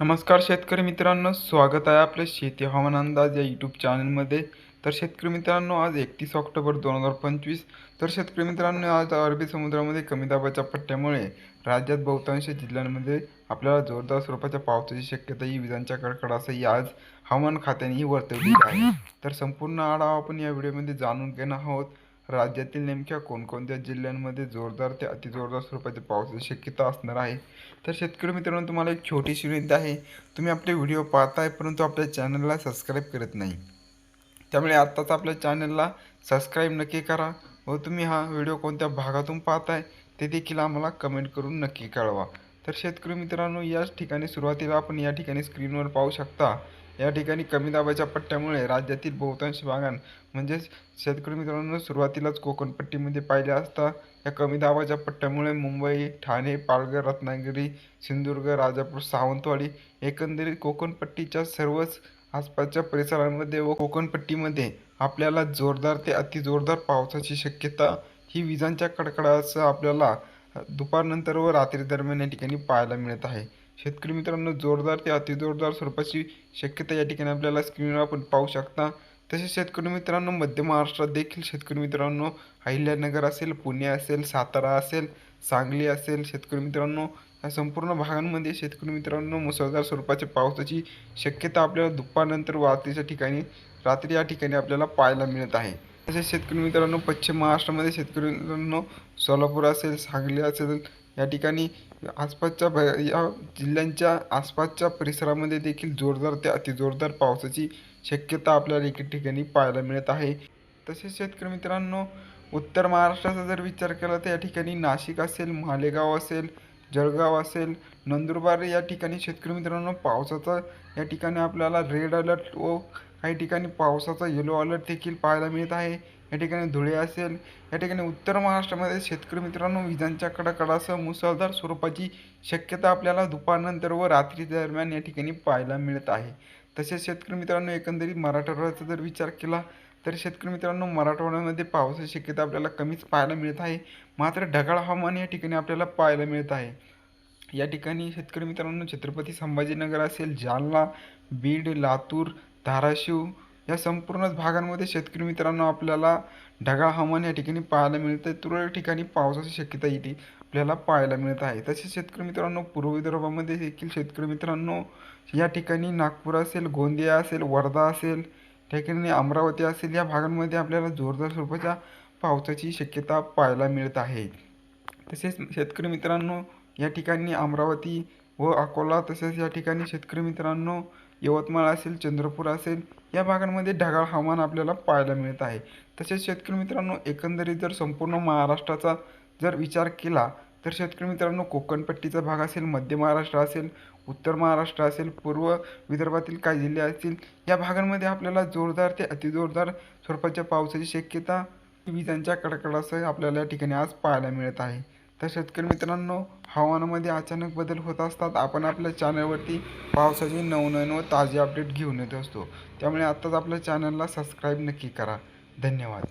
नमस्कार शेतकरी मित्रांनो स्वागत आहे आपल्या शेती हवामान अंदाज या यूट्यूब चॅनलमध्ये तर शेतकरी मित्रांनो आज एकतीस ऑक्टोबर दोन हजार पंचवीस. तर शेतकरी मित्रांनो आज अरबी समुद्रामध्ये कमी दाबाच्या पट्ट्यामुळे राज्यात बहुतांश जिल्ह्यांमध्ये आपल्याला जोरदार स्वरूपाच्या पावसाची शक्यता ही विजांच्या कडकडासही आज हवामान खात्यानेही वर्तवली आहे. तर संपूर्ण आढावा आपण या व्हिडिओमध्ये जाणून घेणार आहोत. राज्यातील नेमक्या कोणकोणत्या जिल्ह्यांमध्ये जोरदार ते अतिजोरदार स्वरूपाच्या पावसाची शक्यता असणार आहे? तर शेतकरी मित्रांनो तुम्हाला एक छोटीशी विनंती आहे. तुम्ही आपले व्हिडिओ पाहताय परंतु आपल्या चॅनलला सबस्क्राईब करत नाही. त्यामुळे आत्ताच आपल्या चॅनलला सबस्क्राईब नक्की करा व तुम्ही हा व्हिडिओ कोणत्या भागातून पाहताय ते देखील आम्हाला कमेंट करून नक्की कळवा. तर शेतकरी मित्रांनो याच ठिकाणी सुरुवातीला आपण या ठिकाणी स्क्रीनवर पाहू शकता या ठिकाणी कमी दाबाच्या पट्ट्यामुळे राज्यातील बहुतांश भागां म्हणजेच शेतकरी मित्रांनो सुरुवातीलाच कोकणपट्टीमध्ये पाहिले असता या कमी दाबाच्या पट्ट्यामुळे मुंबई ठाणे पालघर रत्नागिरी सिंधुदुर्ग राजापूर सावंतवाडी एकंदरीत कोकणपट्टीच्या सर्वच आसपासच्या परिसरांमध्ये व कोकणपट्टीमध्ये आपल्याला जोरदार ते अतिजोरदार पावसाची शक्यता ही विजांच्या कडकडासह आपल्याला दुपारनंतर व रात्री दरम्यान या ठिकाणी पाहायला मिळत आहे. शेतकरी मित्रांनो जोरदार ते अतिजोरदार स्वरूपाची शक्यता या ठिकाणी आपल्याला स्क्रीनवर आपण पाहू शकता. तसेच शेतकरी मित्रांनो मध्य महाराष्ट्रात देखील शेतकरी मित्रांनो अहिल्यानगर असेल पुणे असेल सातारा असेल सांगली असेल शेतकरी मित्रांनो या संपूर्ण भागांमध्ये शेतकरी मित्रांनो मुसळधार स्वरूपाच्या पावसाची शक्यता आपल्याला दुपारनंतर वाहतीच्या ठिकाणी रात्री या ठिकाणी आपल्याला पाहायला मिळत आहे. तसेच शेतकरी मित्रांनो पश्चिम महाराष्ट्रामध्ये शेतकरी मित्रांनो सोलापूर असेल सांगली असेल या ठिकाणी आसपासच्या भ या जिल्ह्यांच्या आसपासच्या परिसरामध्ये देखील जोरदार ते अतिजोरदार पावसाची शक्यता आपल्याला एक ठिकाणी पाहायला मिळत आहे. तसेच शेतकरी मित्रांनो उत्तर महाराष्ट्राचा जर विचार केला तर या ठिकाणी नाशिक असेल मालेगाव असेल जळगाव असेल नंदुरबार या ठिकाणी शेतकरी मित्रांनो पावसाचा या ठिकाणी आपल्याला रेड अलर्ट व काही ठिकाणी पावसाचा येलो अलर्ट देखील पाहायला मिळत आहे. या ठिकाणी धुळे असेल या ठिकाणी उत्तर महाराष्ट्रामध्ये शेतकरी मित्रांनो विजांच्या कडाकडासह मुसळधार स्वरूपाची शक्यता आपल्याला दुपारनंतर व रात्री दरम्यान या ठिकाणी पाहायला मिळत आहे. तसेच शेतकरी मित्रांनो एकंदरीत मराठवाड्याचा जर विचार केला तर शेतकरी मित्रांनो मराठवाड्यामध्ये पावसाची शक्यता आपल्याला कमीच पाहायला मिळत आहे. मात्र ढगाळ हवामान या ठिकाणी आपल्याला पाहायला मिळत आहे. या ठिकाणी शेतकरी मित्रांनो छत्रपती संभाजीनगर असेल जालना बीड लातूर धाराशिव या संपूर्णच भागांमध्ये शेतकरी मित्रांनो आपल्याला ढगाळ हवामान या ठिकाणी पाहायला मिळतं तुरळक ठिकाणी पावसाची शक्यता इथे आपल्याला पाहायला मिळत आहे. तसेच शेतकरी मित्रांनो पूर्व विदर्भामध्ये देखील शेतकरी मित्रांनो या ठिकाणी नागपूर असेल गोंदिया असेल वर्धा असेल त्या ठिकाणी अमरावती असेल या भागांमध्ये आपल्याला जोरदार स्वरूपाच्या पावसाची शक्यता पाहायला मिळत आहे. तसेच शेतकरी मित्रांनो या ठिकाणी अमरावती व अकोला तसेच या ठिकाणी शेतकरी मित्रांनो यवतमाळ असेल चंद्रपूर असेल या भागांमध्ये ढगाळ हवामान आपल्याला पाहायला मिळत आहे. तसेच शेतकरी मित्रांनो एकंदरीत जर संपूर्ण महाराष्ट्राचा जर विचार केला तर शेतकरी मित्रांनो कोकणपट्टीचा भाग असेल मध्य महाराष्ट्र असेल उत्तर महाराष्ट्र असेल पूर्व विदर्भातील काही जिल्हे असतील या भागांमध्ये आपल्याला जोरदार ते अतिजोरदार स्वरूपाच्या पावसाची शक्यता विजांच्या कडकडासह आपल्याला या ठिकाणी आज पाहायला मिळत आहे. तर शेतकरी मित्रांनो हवामानामध्ये अचानक बदल होत असतात. आपण आपल्या चॅनलवरती पावसाचे नवनवीन व ताजे अपडेट घेऊन येत असतो. त्यामुळे आत्ताच आपल्या चॅनलला सबस्क्राईब नक्की करा. धन्यवाद.